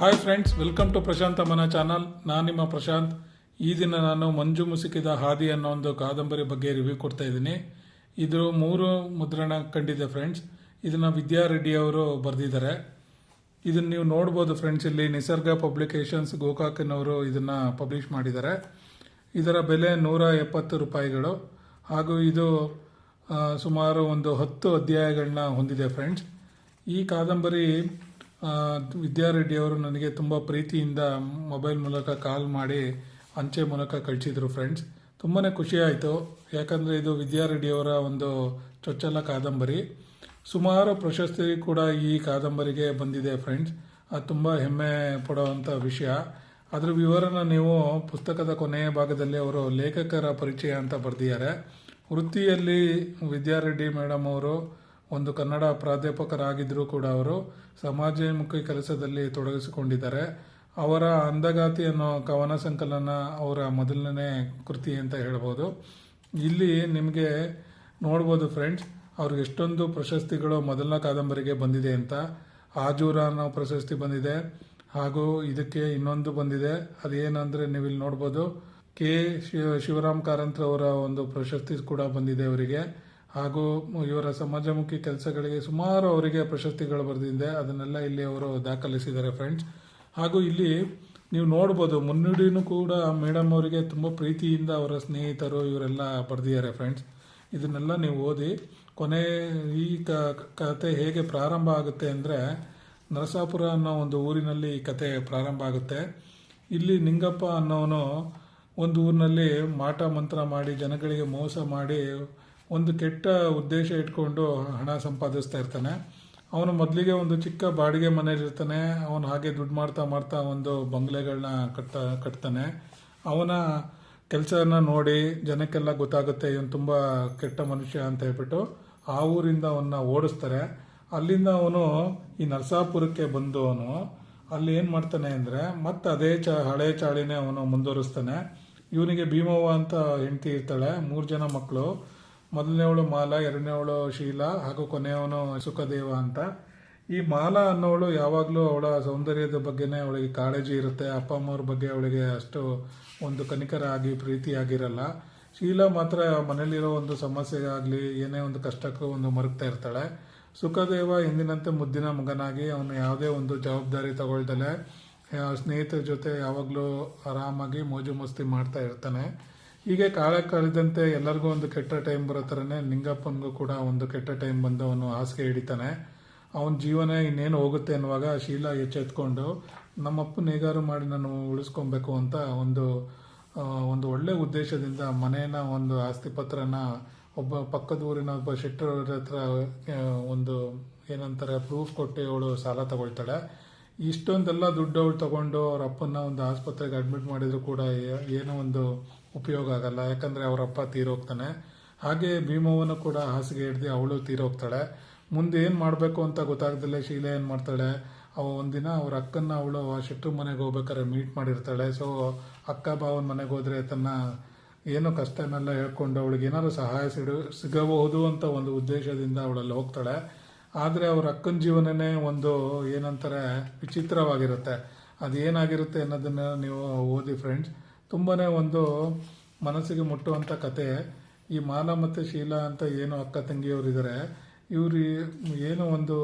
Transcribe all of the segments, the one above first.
Hi friends welcome to Prashanth ಅಮ್ಮನ channel ನಾನು ನಿಮ್ಮ ಪ್ರಶಾಂತ್. ಈ ದಿನ ನಾನು ಮಂಜು ಮುಸುಕಿದ ಹಾದಿ ಅನ್ನೋ ಒಂದು ಕಾದಂಬರಿ ಬಗ್ಗೆ ರಿವ್ಯೂ ಕೊಡ್ತಾ ಇದ್ದೀನಿ. ಇದು ಮೂರು ಮುದ್ರಣ ಕಂಡಿದೆ ಫ್ರೆಂಡ್ಸ್ ಇದನ್ನು ವಿದ್ಯಾ ರೆಡ್ಡಿ ಅವರು ಬರೆದಿದ್ದಾರೆ. ಇದನ್ನ ನೀವು ನೋಡ್ಬೋದು ಫ್ರೆಂಡ್ಸ್ ಇಲ್ಲಿ ನಿಸರ್ಗ ಪಬ್ಲಿಕೇಶನ್ಸ್ ಗೋಕಾಕನವರು ಇದನ್ನು ಪಬ್ಲಿಷ್ ಮಾಡಿದ್ದಾರೆ. ಇದರ ಬೆಲೆ ನೂರ ಎಪ್ಪತ್ತು ರೂಪಾಯಿಗಳು. ಹಾಗೂ ಇದು ಸುಮಾರು ಒಂದು ಹತ್ತು ಅಧ್ಯಾಯಗಳನ್ನ ಹೊಂದಿದೆ ಫ್ರೆಂಡ್ಸ್ ಈ ಕಾದಂಬರಿ ಆ, ವಿದ್ಯಾರೆಡ್ಡಿ ಅವರು ನನಗೆ ತುಂಬ ಪ್ರೀತಿಯಿಂದ ಮೊಬೈಲ್ ಮೂಲಕ ಕಾಲ್ ಮಾಡಿ ಅಂಚೆ ಮೂಲಕ ಕಳಿಸಿದರು ಫ್ರೆಂಡ್ಸ್ ತುಂಬಾ ಖುಷಿಯಾಯಿತು ಯಾಕಂದರೆ ಇದು ವಿದ್ಯಾರೆಡ್ಡಿಯವರ ಒಂದು ಚೊಚ್ಚಲ ಕಾದಂಬರಿ. ಸುಮಾರು ಪ್ರಶಸ್ತಿ ಕೂಡ ಈ ಕಾದಂಬರಿಗೆ ಬಂದಿದೆ ಫ್ರೆಂಡ್ಸ್ ಅದು ತುಂಬ ಹೆಮ್ಮೆ ಪಡುವಂಥ ವಿಷಯ. ಅದರ ವಿವರನ ನೀವು ಪುಸ್ತಕದ ಕೊನೆಯ ಭಾಗದಲ್ಲಿ ಅವರು ಲೇಖಕರ ಪರಿಚಯ ಅಂತ ಬರೆದಿದ್ದಾರೆ. ವೃತ್ತಿಯಲ್ಲಿ ವಿದ್ಯಾರೆಡ್ಡಿ ಮೇಡಮ್ ಅವರು ಒಂದು ಕನ್ನಡ ಪ್ರಾಧ್ಯಾಪಕರಾಗಿದ್ದರೂ ಕೂಡ ಅವರು ಸಮಾಜಮುಖಿ ಕೆಲಸದಲ್ಲಿ ತೊಡಗಿಸಿಕೊಂಡಿದ್ದಾರೆ. ಅವರ ಅಂದಗಾತಿ ಅನ್ನೋ ಕವನ ಸಂಕಲನ ಅವರ ಮೊದಲನೇ ಕೃತಿ ಅಂತ ಹೇಳ್ಬೋದು. ಇಲ್ಲಿ ನಿಮಗೆ ನೋಡ್ಬೋದು ಫ್ರೆಂಡ್ಸ್, ಅವ್ರಿಗೆ ಎಷ್ಟೊಂದು ಪ್ರಶಸ್ತಿಗಳು ಮೊದಲನೇ ಕಾದಂಬರಿಗೆ ಬಂದಿದೆ ಅಂತ. ಆಜೂರ ಅನ್ನೋ ಪ್ರಶಸ್ತಿ ಬಂದಿದೆ. ಹಾಗೂ ಇದಕ್ಕೆ ಇನ್ನೊಂದು ಬಂದಿದೆ. ಅದೇನಂದರೆ ನೀವು ಇಲ್ಲಿ ನೋಡ್ಬೋದು ಕೆ. ಶಿವ ಶಿವರಾಮ್ ಕಾರಂತ್ರವರ ಒಂದು ಪ್ರಶಸ್ತಿ ಕೂಡ ಬಂದಿದೆ ಅವರಿಗೆ. ಹಾಗೂ ಇವರ ಸಮಾಜಮುಖಿ ಕೆಲಸಗಳಿಗೆ ಸುಮಾರು ಅವರಿಗೆ ಪ್ರಶಸ್ತಿಗಳು ಬರೆದಿದೆ. ಅದನ್ನೆಲ್ಲ ಇಲ್ಲಿ ಅವರು ದಾಖಲಿಸಿದ್ದಾರೆ ಫ್ರೆಂಡ್ಸ್ ಹಾಗೂ ಇಲ್ಲಿ ನೀವು ನೋಡ್ಬೋದು, ಮುನ್ನುಡಿನೂ ಕೂಡ ಮೇಡಮ್ ಅವರಿಗೆ ತುಂಬ ಪ್ರೀತಿಯಿಂದ ಅವರ ಸ್ನೇಹಿತರು ಇವರೆಲ್ಲ ಬರೆದಿದ್ದಾರೆ ಫ್ರೆಂಡ್ಸ್ ಇದನ್ನೆಲ್ಲ ನೀವು ಓದಿ, ಕೊನೆ ಈ ಕತೆ ಹೇಗೆ ಪ್ರಾರಂಭ ಆಗುತ್ತೆ ಅಂದರೆ ನರಸಾಪುರ ಅನ್ನೋ ಒಂದು ಊರಿನಲ್ಲಿ ಈ ಕತೆ ಪ್ರಾರಂಭ ಆಗುತ್ತೆ. ಇಲ್ಲಿ ನಿಂಗಪ್ಪ ಅನ್ನೋನು ಒಂದು ಊರಿನಲ್ಲಿ ಮಾಟ ಮಂತ್ರ ಮಾಡಿ, ಜನಗಳಿಗೆ ಮೋಸ ಮಾಡಿ ಒಂದು ಕೆಟ್ಟ ಉದ್ದೇಶ ಇಟ್ಕೊಂಡು ಹಣ ಸಂಪಾದಿಸ್ತಾ ಇರ್ತಾನೆ. ಅವನು ಮೊದಲಿಗೆ ಒಂದು ಚಿಕ್ಕ ಬಾಡಿಗೆ ಮನೆಯಲ್ಲಿರ್ತಾನೆ ಅವನು ಹಾಗೆ ದುಡ್ಡು ಮಾಡ್ತಾ ಮಾಡ್ತಾ ಒಂದು ಬಂಗ್ಲೆಗಳನ್ನ ಕಟ್ತಾ ಕಟ್ತಾನೆ. ಅವನ ಕೆಲಸನ ನೋಡಿ ಜನಕ್ಕೆಲ್ಲ ಗೊತ್ತಾಗುತ್ತೆ, ಇವನು ತುಂಬ ಕೆಟ್ಟ ಮನುಷ್ಯ ಅಂತ ಹೇಳ್ಬಿಟ್ಟು ಆ ಊರಿಂದ ಅವನ್ನ ಓಡಿಸ್ತಾರೆ. ಅಲ್ಲಿಂದ ಅವನು ಈ ನರಸಾಪುರಕ್ಕೆ ಬಂದು ಅವನು ಅಲ್ಲಿ ಏನು ಮಾಡ್ತಾನೆ ಅಂದರೆ ಮತ್ತೆ ಅದೇ ಚ, ಹಳೆ ಚಾಳಿನೇ ಅವನು ಮುಂದುವರಿಸ್ತಾನೆ. ಇವನಿಗೆ ಭೀಮವ್ವ ಅಂತ ಹೆಂಡತಿ ಇರ್ತಾಳೆ, ಮೂರು ಜನ ಮಕ್ಕಳು ಮೊದಲನೇವಳು ಮಾಲ, ಎರಡನೇವಳು ಶೀಲಾ, ಹಾಗೂ ಕೊನೆಯವನು ಸುಖದೇವ ಅಂತ. ಈ ಮಾಲಾ ಅನ್ನೋಳು ಯಾವಾಗಲೂ ಅವಳ ಸೌಂದರ್ಯದ ಬಗ್ಗೆನೇ ಅವಳಿಗೆ ಕಾಳಜಿ ಇರುತ್ತೆ. ಅಪ್ಪ ಅಮ್ಮವ್ರ ಬಗ್ಗೆ ಅವಳಿಗೆ ಅಷ್ಟು ಒಂದು ಕನಿಕರ ಆಗಿ ಪ್ರೀತಿ ಆಗಿರಲ್ಲ ಶೀಲಾ ಮಾತ್ರ ಮನೇಲಿರೋ ಒಂದು ಸಮಸ್ಯೆಗಾಗಲಿ, ಏನೇ ಒಂದು ಕಷ್ಟಕ್ಕೂ ಒಂದು ಮರುಗ್ತಾ ಇರ್ತಾಳೆ. ಸುಖದೇವ ಎಂದಿನಂತೆ ಮುದ್ದಿನ ಮಗನಾಗಿ, ಅವನು ಯಾವುದೇ ಒಂದು ಜವಾಬ್ದಾರಿ ತಗೊಳ್ದಲೆ ಸ್ನೇಹಿತರ ಜೊತೆ ಯಾವಾಗಲೂ ಆರಾಮಾಗಿ ಮೋಜು ಮಸ್ತಿ ಮಾಡ್ತಾ ಇರ್ತಾನೆ. ಹೀಗೆ ಕಾಲ ಕಳೆದಂತೆ ಎಲ್ಲರಿಗೂ ಒಂದು ಕೆಟ್ಟ ಟೈಮ್ ಬರೋ ಥರನೇ ನಿಂಗಪ್ಪನಿಗೂ ಕೂಡ ಒಂದು ಕೆಟ್ಟ ಟೈಮ್ ಬಂದು ಅವನು ಹಾಸಿಗೆ ಹಿಡಿತಾನೆ. ಅವನ ಜೀವನ ಇನ್ನೇನು ಹೋಗುತ್ತೆ ಅನ್ನುವಾಗ ಶೀಲಾ ಎಚ್ಚೆತ್ಕೊಂಡು, ನಮ್ಮಪ್ಪನ ಹೇಗಾರು ಮಾಡಿ ನಾನು ಉಳಿಸ್ಕೊಬೇಕು ಅಂತ ಒಂದು ಒಂದು ಒಳ್ಳೆ ಉದ್ದೇಶದಿಂದ ಮನೆಯನ್ನ ಒಂದು ಆಸ್ತಿ ಪತ್ರನ, ಒಬ್ಬ ಪಕ್ಕದ ಊರಿನ ಒಬ್ಬ ಶೆಟ್ಟರ್ ಹತ್ರ ಒಂದು ಏನಂತಾರೆ ಪ್ರೂಫ್ ಕೊಟ್ಟು ಅವಳು ಸಾಲ ತಗೊಳ್ತಾಳೆ. ಇಷ್ಟೊಂದೆಲ್ಲ ದುಡ್ಡು ಅವಳು ತಗೊಂಡು ಅವ್ರ ಅಪ್ಪನ ಒಂದು ಆಸ್ಪತ್ರೆಗೆ ಅಡ್ಮಿಟ್ ಮಾಡಿದ್ರು ಕೂಡ ಏನೋ ಒಂದು ಉಪಯೋಗ ಆಗಲ್ಲ. ಯಾಕಂದ್ರೆ ಅವರಪ್ಪ ತೀರೋಗ್ತಾನೆ. ಹಾಗೆ ಭೀಮವನ್ನು ಕೂಡ ಹಾಸಿಗೆ ಹಿಡ್ದು ಅವಳು ತೀರೋಗ್ತಾಳೆ. ಮುಂದೆ ಏನು ಮಾಡಬೇಕು ಅಂತ ಗೊತ್ತಾಗ್ದಲ್ಲೇ. ಶೀಲೆ ಏನು ಮಾಡ್ತಾಳೆ? ಅವ ಒಂದಿನ ಅವ್ರ ಅಕ್ಕನ್ನ ಅವಳು ಆ ಶೆಟ್ರು ಮನೆಗೆ ಹೋಗ್ಬೇಕಾದ್ರೆ ಮೀಟ್ ಮಾಡಿರ್ತಾಳೆ. ಸೊ ಅಕ್ಕ ಭಾವನ ಮನೆಗೆ ಹೋದರೆ ತನ್ನ ಏನೋ ಕಷ್ಟನೆಲ್ಲ ಹೇಳ್ಕೊಂಡು ಅವಳಿಗೆ ಏನಾದ್ರು ಸಹಾಯ ಸಿಡು, ಸಿಗಬಹುದು ಅಂತ ಒಂದು ಉದ್ದೇಶದಿಂದ ಅವಳಲ್ಲಿ ಹೋಗ್ತಾಳೆ. ಆದರೆ ಅವ್ರ ಅಕ್ಕನ ಜೀವನನೇ ಒಂದು ಏನಂತಾರೆ, ವಿಚಿತ್ರವಾಗಿರುತ್ತೆ. ಅದೇನಾಗಿರುತ್ತೆ ಅನ್ನೋದನ್ನ ನೀವು ಓದಿ ಫ್ರೆಂಡ್ಸ್ ತುಂಬಾನೇ ಒಂದು ಮನಸ್ಸಿಗೆ ಮುಟ್ಟುವಂಥ ಕತೆ. ಈ ಮಾಲಾ ಮತ್ತು ಶೀಲಾ ಅಂತ ಏನು ಅಕ್ಕ ತಂಗಿಯವರಿದ್ದಾರೆ ಇವರು ಏನೋ ಒಂದು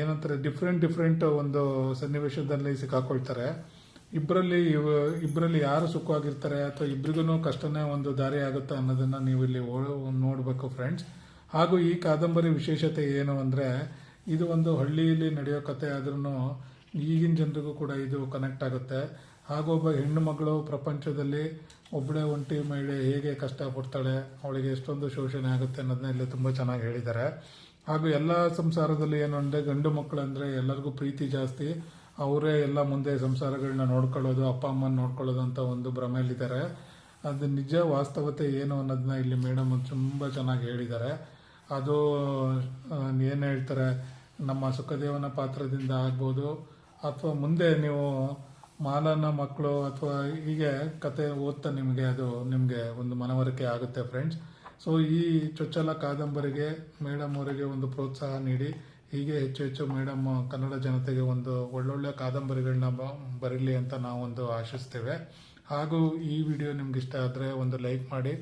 ಏನಂತಾರೆ ಡಿಫ್ರೆಂಟ್ ಡಿಫ್ರೆಂಟ್ ಒಂದು ಸನ್ನಿವೇಶದಲ್ಲಿ ಸಿಕ್ಕಾಕೊಳ್ತಾರೆ. ಇಬ್ಬರಲ್ಲಿ ಇವ ಇಬ್ಬರಲ್ಲಿ ಯಾರು ಸುಖವಾಗಿರ್ತಾರೆ ಅಥವಾ ಇಬ್ರಿಗೂ ಕಷ್ಟನೇ ಒಂದು ದಾರಿ ಆಗುತ್ತೆ ಅನ್ನೋದನ್ನು ನೀವು ಇಲ್ಲಿ ನೋಡಬೇಕು ನೋಡ್ಬೇಕು ಫ್ರೆಂಡ್ಸ್ ಹಾಗೂ ಈ ಕಾದಂಬರಿ ವಿಶೇಷತೆ ಏನು ಅಂದರೆ, ಇದು ಒಂದು ಹಳ್ಳಿಯಲ್ಲಿ ನಡೆಯೋ ಕತೆ ಆದ್ರೂ ಈಗಿನ ಜನರಿಗೂ ಕೂಡ ಇದು ಕನೆಕ್ಟ್ ಆಗುತ್ತೆ. ಹಾಗೂ ಒಬ್ಬ ಹೆಣ್ಣು ಮಗಳು ಪ್ರಪಂಚದಲ್ಲಿ ಒಬ್ಬಳೇ ಒಂಟಿ ಮಹಿಳೆ ಹೇಗೆ ಕಷ್ಟ ಪಡ್ತಾಳೆ ಅವಳಿಗೆ ಎಷ್ಟೊಂದು ಶೋಷಣೆ ಆಗುತ್ತೆ ಅನ್ನೋದನ್ನ ಇಲ್ಲಿ ತುಂಬ ಚೆನ್ನಾಗಿ ಹೇಳಿದ್ದಾರೆ. ಹಾಗೂ ಎಲ್ಲ ಸಂಸಾರದಲ್ಲಿ ಏನು ಅಂದರೆ ಗಂಡು ಮಕ್ಕಳು ಅಂದರೆ ಎಲ್ಲರಿಗೂ ಪ್ರೀತಿ ಜಾಸ್ತಿ. ಅವರೇ ಎಲ್ಲ ಮುಂದೆ ಸಂಸಾರಗಳನ್ನ ನೋಡ್ಕೊಳ್ಳೋದು, ಅಪ್ಪ ಅಮ್ಮನ ನೋಡ್ಕೊಳ್ಳೋದು ಅಂತ ಒಂದು ಭ್ರಮೆಯಲ್ಲಿದ್ದಾರೆ. ಅದು ನಿಜ ವಾಸ್ತವತೆ ಏನು ಅನ್ನೋದನ್ನ ಇಲ್ಲಿ ಮೇಡಮ್ ತುಂಬ ಚೆನ್ನಾಗಿ ಹೇಳಿದ್ದಾರೆ. ಅದು ಏನು ಹೇಳ್ತಾರೆ, ನಮ್ಮ ಸುಖದೇವನ ಪಾತ್ರದಿಂದ ಆಗ್ಬೋದು, ಅಥವಾ ಮುಂದೆ ನೀವು ಮಾಲನ ಮಕ್ಕಳು ಅಥವಾ ಹೀಗೆ ಕತೆ ಓದ್ತಾ ನಿಮಗೆ ಅದು ನಿಮಗೆ ಒಂದು ಮನವರಿಕೆ ಆಗುತ್ತೆ ಫ್ರೆಂಡ್ಸ್ ಸೊ ಈ ಚೊಚ್ಚಲ ಕಾದಂಬರಿಗೆ ಮೇಡಮ್ ಅವರಿಗೆ ಒಂದು ಪ್ರೋತ್ಸಾಹ ನೀಡಿ, ಹೀಗೆ ಹೆಚ್ಚು ಹೆಚ್ಚು ಮೇಡಮ್ ಕನ್ನಡ ಜನತೆಗೆ ಒಂದು ಒಳ್ಳೊಳ್ಳೆ ಕಾದಂಬರಿಗಳನ್ನ ಬರೀಲಿ ಅಂತ ನಾವೊಂದು ಆಶಿಸ್ತೇವೆ. ಹಾಗೂ ಈ ವಿಡಿಯೋ ನಿಮ್ಗೆ ಇಷ್ಟ ಆದರೆ ಒಂದು ಲೈಕ್ ಮಾಡಿ,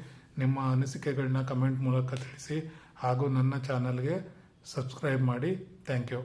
ನಿಮ್ಮ ಅನಿಸಿಕೆಗಳನ್ನ ಕಮೆಂಟ್ ಮೂಲಕ ತಿಳಿಸಿ, ಹಾಗೂ ನನ್ನ ಚಾನಲ್ಗೆ ಸಬ್ಸ್ಕ್ರೈಬ್ ಮಾಡಿ. Thank you